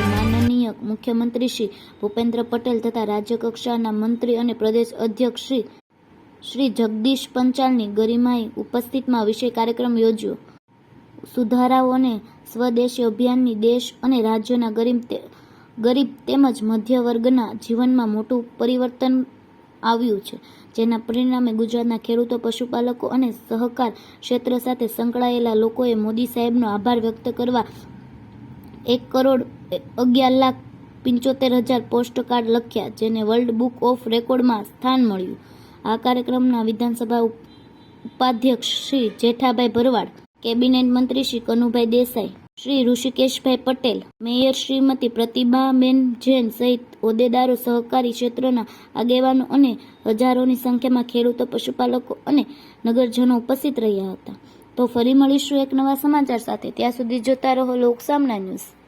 માનનીય મુખ્યમંત્રી શ્રી ભૂપેન્દ્ર પટેલ તથા રાજ્યકક્ષાના મંત્રી અને પ્રદેશ અધ્યક્ષ શ્રી શ્રી જગદીશ પંચાલની ગરિમાએ ઉપસ્થિતમાં વિષય કાર્યક્રમ યોજ્યો. સુધારાઓ અને સ્વદેશી અભિયાનની દેશ અને રાજ્યોના ગરીબ ગરીબ તેમજ મધ્ય વર્ગના જીવનમાં મોટું પરિવર્તન આવ્યું છે. જેના પરિણામે ગુજરાતના ખેડૂતો, પશુપાલકો અને સહકાર ક્ષેત્ર સાથે સંકળાયેલા લોકોએ મોદી સાહેબનો આભાર વ્યક્ત કરવા એક કરોડ અગિયાર લાખ પંચોતેર હજાર પોસ્ટકાર્ડ લખ્યા, જેને વર્લ્ડ બુક ઓફ રેકોર્ડમાં સ્થાન મળ્યું. આ કાર્યક્રમના વિધાનસભા ઉપાધ્યક્ષ શ્રી જેઠાભાઈ ભરવાડ, કેબિનેટ મંત્રી શ્રી કનુભાઈ દેસાઈ શ્રી ઋષિકેશભાઈ પટેલ, મેયર શ્રીમતી પ્રતિભાબેન જૈન સહિત હોદ્દેદારો સહકારી ક્ષેત્રના આગેવાનો અને હજારોની સંખ્યામાં ખેડૂતો, પશુપાલકો અને નગરજનો ઉપસ્થિત રહ્યા હતા. તો ફરી મળીશું એક નવા સમાચાર સાથે. ત્યાં સુધી જોતા રહો લોકસામના ન્યૂઝ.